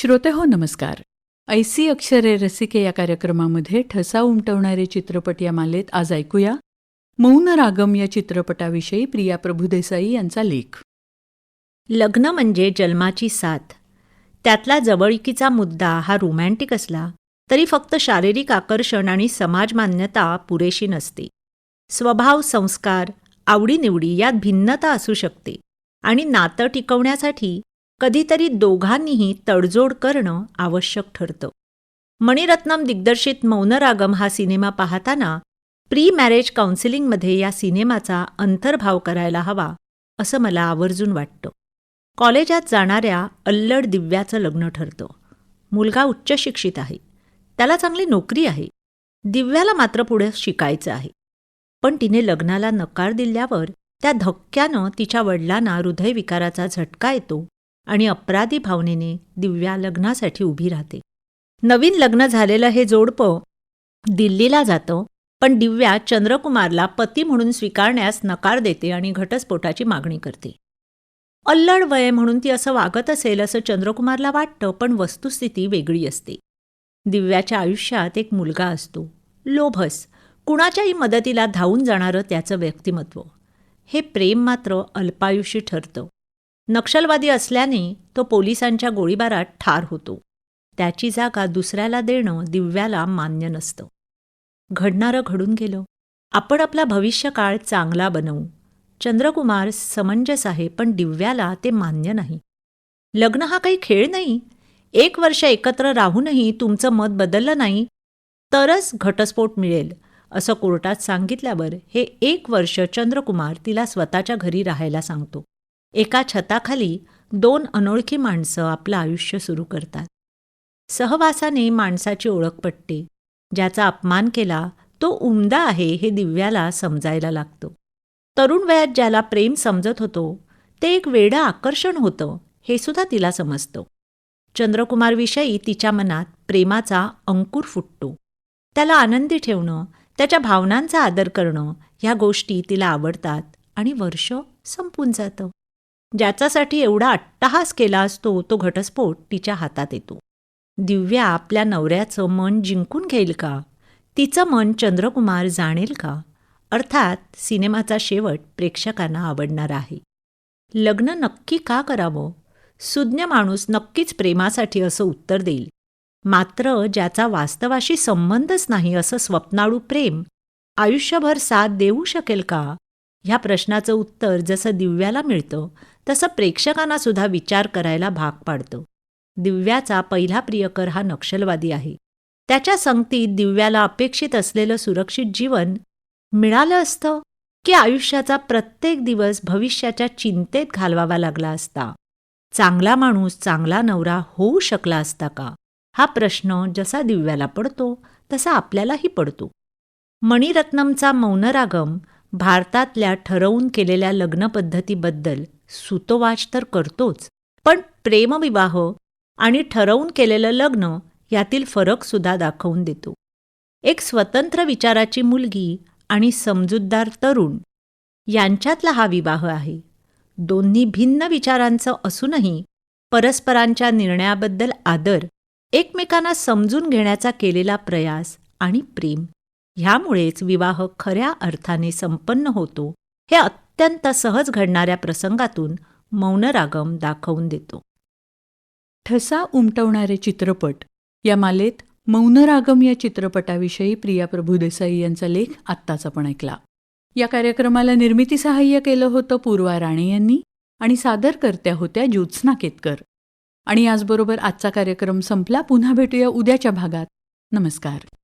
श्रोते हो नमस्कार. ऐसी अक्षरे रसिके या कार्यक्रमामध्ये ठसा उमटवणारे चित्रपट या मालेत आज ऐकूया. मौन रागम या चित्रपटाविषयी प्रिया प्रभुदेसाई यांचा लेख. लग्न म्हणजे जन्माची साथ. त्यातला जवळकीचा मुद्दा हा रोमॅन्टिक असला तरी फक्त शारीरिक आकर्षण आणि समाज मान्यता पुरेशी नसते. स्वभाव संस्कार आवडीनिवडी यात भिन्नता असू शकते आणि नातं टिकवण्यासाठी कधीतरी दोघांनीही तडजोड करणं आवश्यक ठरतं. मणिरत्नम दिग्दर्शित मौनरागम हा सिनेमा पाहताना प्री मॅरेज काउन्सिलिंगमध्ये या सिनेमाचा अंतर्भाव करायला हवा असं मला आवर्जून वाटतं. कॉलेजात जाणाऱ्या अल्लड दिव्याचं लग्न ठरतं. मुलगा उच्च शिक्षित आहे. त्याला चांगली नोकरी आहे. दिव्याला मात्र पुढे शिकायचं आहे. पण तिने लग्नाला नकार दिल्यावर त्या धक्क्यानं तिच्या वडिलांना हृदयविकाराचा झटका येतो आणि अपराधी भावनेने दिव्या लग्नासाठी उभी राहते. नवीन लग्न झालेलं हे जोडपं दिल्लीला जातं पण दिव्या चंद्रकुमारला पती म्हणून स्वीकारण्यास नकार देते आणि घटस्फोटाची मागणी करते. अल्लड वय म्हणून ती असं वागत असेल असं चंद्रकुमारला वाटतं पण वस्तुस्थिती वेगळी असते. दिव्याच्या आयुष्यात एक मुलगा असतो. लोभस. कुणाच्याही मदतीला धावून जाणारं त्याचं व्यक्तिमत्व. हे प्रेम मात्र अल्पायुषी ठरतं. नक्षलवादी असल्याने तो पोलिसांच्या गोळीबारात ठार होतो. त्याची जागा दुसऱ्याला देणं दिव्याला मान्य नसतं. घडणारं घडून गेलं. आपण आपला भविष्यकाळ चांगला बनवू. चंद्रकुमार समंजस आहे पण दिव्याला ते मान्य नाही. लग्न हा काही खेळ नाही. एक वर्ष एकत्र राहूनही तुमचं मत बदललं नाही तरच घटस्फोट मिळेल असं कोर्टात सांगितल्यावर हे एक वर्ष चंद्रकुमार तिला स्वतःच्या घरी राहायला सांगतो. एका छताखाली दोन अनोळखी माणसं आपलं आयुष्य सुरू करतात. सहवासाने माणसाची ओळख पटते. ज्याचा अपमान केला तो उमदा आहे हे दिव्याला समजायला लागतं. तरुण वयात ज्याला प्रेम समजत होतो ते एक वेडं आकर्षण होतं हे सुद्धा तिला समजतं. चंद्रकुमारविषयी तिच्या मनात प्रेमाचा अंकुर फुटतो. त्याला आनंदी ठेवणं त्याच्या भावनांचा आदर करणं ह्या गोष्टी तिला आवडतात आणि वर्ष संपून जातं. ज्याच्यासाठी एवढा अट्टहास केला असतो तो घटस्फोट तिच्या हातात येतो. दिव्या आपल्या नवऱ्याचं मन जिंकून घेईल का? तिचं मन चंद्रकुमार जाणेल का? अर्थात सिनेमाचा शेवट प्रेक्षकांना आवडणार आहे. लग्न नक्की का करावं? सुज्ञ माणूस नक्कीच प्रेमासाठी असं उत्तर देईल. मात्र ज्याचा वास्तवाशी संबंधच नाही असं स्वप्नाळू प्रेम आयुष्यभर साथ देऊ शकेल का? ह्या प्रश्नाचं उत्तर जसं दिव्याला मिळतं तसं प्रेक्षकांना सुद्धा विचार करायला भाग पाडतं. दिव्याचा पहिला प्रियकर हा नक्षलवादी आहे. त्याच्या संगतीत दिव्याला अपेक्षित असलेलं सुरक्षित जीवन मिळालं असतं की आयुष्याचा प्रत्येक दिवस भविष्याच्या चिंतेत घालवावा लागला असता? चांगला माणूस चांगला नवरा होऊ शकला असता का? हा प्रश्न जसा दिव्याला पडतो तसा आपल्यालाही पडतो. मणिरत्नमचा मौनरागम भारतातल्या ठरवून केलेल्या लग्नपद्धतीबद्दल सुतोवाच तर करतोच पण प्रेमविवाह आणि ठरवून केलेलं लग्न यातील फरक सुद्धा दाखवून देतो. एक स्वतंत्र विचाराची मुलगी आणि समजूतदार तरुण यांच्यातला हा विवाह आहे. दोन्ही भिन्न विचारांचं असूनही परस्परांच्या निर्णयाबद्दल आदर एकमेकांना समजून घेण्याचा केलेला प्रयास आणि प्रेम ह्यामुळेच विवाह खऱ्या अर्थाने संपन्न होतो हे अत्यंत सहज घडणाऱ्या प्रसंगातून मौनरागम दाखवून देतो. ठसा उमटवणारे चित्रपट या मालेत मौनरागम या चित्रपटाविषयी प्रिया प्रभुदेसाई यांचा लेख आत्ताच आपण ऐकला. या कार्यक्रमाला निर्मिती सहाय्य केलं होतं पूर्वा राणे यांनी आणि सादरकर्त्या होत्या ज्योत्स्ना केतकर. आणि याचबरोबर आजचा कार्यक्रम संपला पुन्हा भेटूया उद्याच्या भागात. नमस्कार.